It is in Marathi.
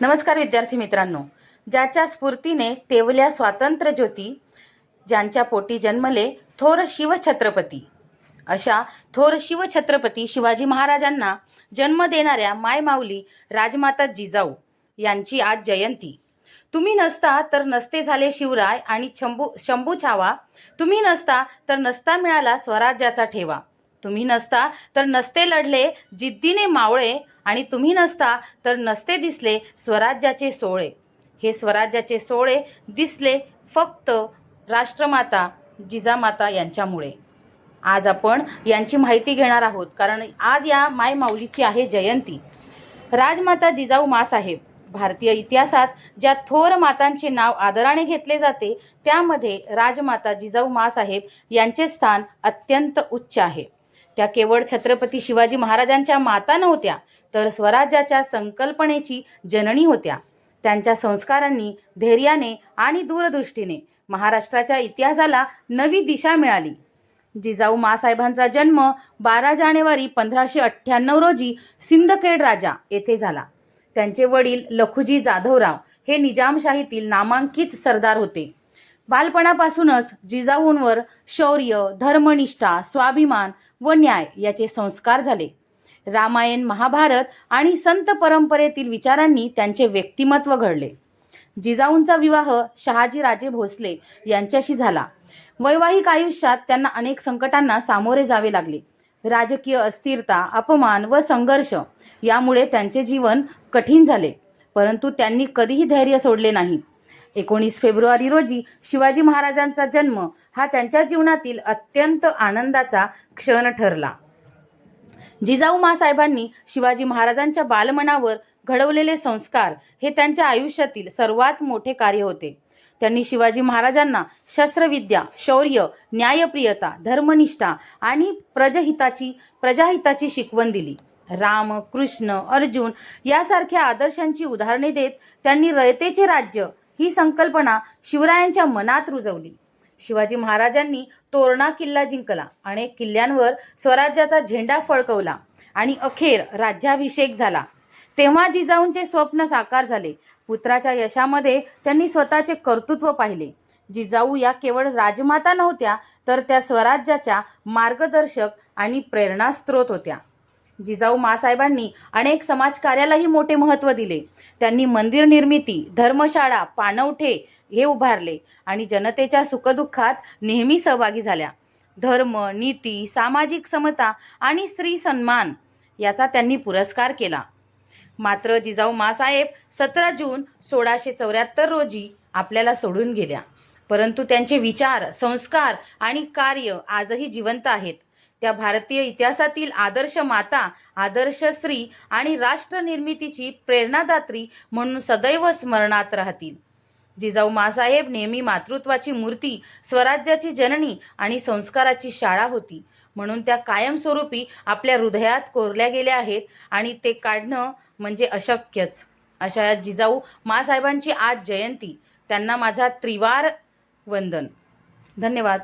नमस्कार विद्यार्थी मित्रांनो. ज्याच्या स्फूर्तीने तेवल्या स्वातंत्र्य ज्योती ज्यांच्या पोटी जन्मले थोर शिवछत्रपती. अशा थोर शिवछत्रपती शिवाजी महाराजांना जन्म देणाऱ्या मायमाऊली राजमाता जिजाऊ यांची आज जयंती. तुम्ही नसता तर नसते झाले शिवराय आणि शंभू शंभू छावा तुम्ही नसता तर नसता मिळाला स्वराज्याचा ठेवा. तुम्ही नसता तर नसते लढले जिद्दीने मावळे आणि तुम्ही नसता तर नसते दिसले स्वराज्याचे सोळे. हे स्वराज्याचे सोळे दिसले फक्त राष्ट्रमाता जिजामाता यांच्यामुळे. आज आपण यांची माहिती घेणार आहोत. कारण आज या माय माऊलीची आहे जयंती. राजमाता जिजाऊ मासाहेब भारतीय इतिहासात ज्या थोर मातांचे नाव आदराने घेतले जाते त्यामध्ये राजमाता जिजाऊ मासाहेब यांचे स्थान अत्यंत उच्च आहे. त्या केवळ छत्रपती शिवाजी महाराजांच्या माता नव्हत्या तर स्वराज्याच्या संकल्पनेची जननी होत्या. त्यांच्या संस्कारांनी धैर्याने आणि दूरदृष्टीने महाराष्ट्राच्या इतिहासाला नवी दिशा मिळाली. जिजाऊ मासाहेबांचा जन्म बारा जानेवारी पंधराशे अठ्ठ्याण्णव रोजी सिंदखेड राजा येथे झाला. त्यांचे वडील लखुजी जाधवराव हे निजामशाहीतील नामांकित सरदार होते. बालपणापासूनच जिजाऊंवर शौर्य धर्मनिष्ठा स्वाभिमान व न्याय याचे संस्कार झाले. रामायण महाभारत आणि संत परंपरेतील विचारांनी त्यांचे व्यक्तिमत्व घडले. जिजाऊंचा विवाह शहाजी राजे भोसले यांच्याशी झाला. वैवाहिक आयुष्यात त्यांना अनेक संकटांना सामोरे जावे लागले. राजकीय अस्थिरता अपमान व संघर्ष यामुळे त्यांचे जीवन कठीण झाले परंतु त्यांनी कधीही धैर्य सोडले नाही. एकोणीस फेब्रुवारी रोजी शिवाजी महाराजांचा जन्म हा त्यांच्या जीवनातील अत्यंत आनंदाचा क्षण ठरला. जिजाऊ मासाहेबांनी शिवाजी महाराजांच्या बालमनावर घडवलेले संस्कार हे त्यांच्या आयुष्यातील सर्वात मोठे कार्य होते. त्यांनी शिवाजी महाराजांना शस्त्रविद्या शौर्य न्यायप्रियता धर्मनिष्ठा आणि प्रजहिताची प्रजाहिताची शिकवण दिली. राम कृष्ण अर्जुन यासारख्या आदर्शांची उदाहरणे देत त्यांनी रयतेचे राज्य ही संकल्पना शिवरायांच्या मनात रुजवली. शिवाजी महाराजांनी तोरणा किल्ला जिंकला अनेक किल्ल्यांवर स्वराज्याचा झेंडा फडकवला आणि अखेर राज्याभिषेक झाला. तेव्हा जिजाऊंचे स्वप्न साकार झाले. पुत्राच्या यशामध्ये त्यांनी स्वतःचे कर्तृत्व पाहिले. जिजाऊ या केवळ राजमाता नव्हत्या तर त्या स्वराज्याच्या मार्गदर्शक आणि प्रेरणास्त्रोत होत्या. जिजाऊ मासाहेबांनी अनेक समाजकार्यालाही मोठे महत्त्व दिले. त्यांनी मंदिर निर्मिती धर्मशाळा पाणवठे हे उभारले आणि जनतेच्या सुखदुःखात नेहमी सहभागी झाल्या. धर्म नीती सामाजिक समता आणि स्त्री सन्मान याचा त्यांनी पुरस्कार केला. मात्र जिजाऊ मासाहेब सतरा जून सोळाशे चौऱ्याहत्तर रोजी आपल्याला सोडून गेल्या. परंतु त्यांचे विचार संस्कार आणि कार्य आजही जिवंत आहेत. त्या भारतीय इतिहासातील आदर्श माता आदर्श स्त्री आणि राष्ट्रनिर्मितीची प्रेरणादात्री म्हणून सदैव स्मरणात राहतील. जिजाऊ मासाहेब नेहमी मातृत्वाची मूर्ती स्वराज्याची जननी आणि संस्काराची शाळा होती. म्हणून त्या कायमस्वरूपी आपल्या हृदयात कोरल्या गेल्या आहेत आणि ते काढणं म्हणजे अशक्यच. अशा या जिजाऊ मासाहेबांची आज जयंती. त्यांना माझा त्रिवार वंदन. धन्यवाद.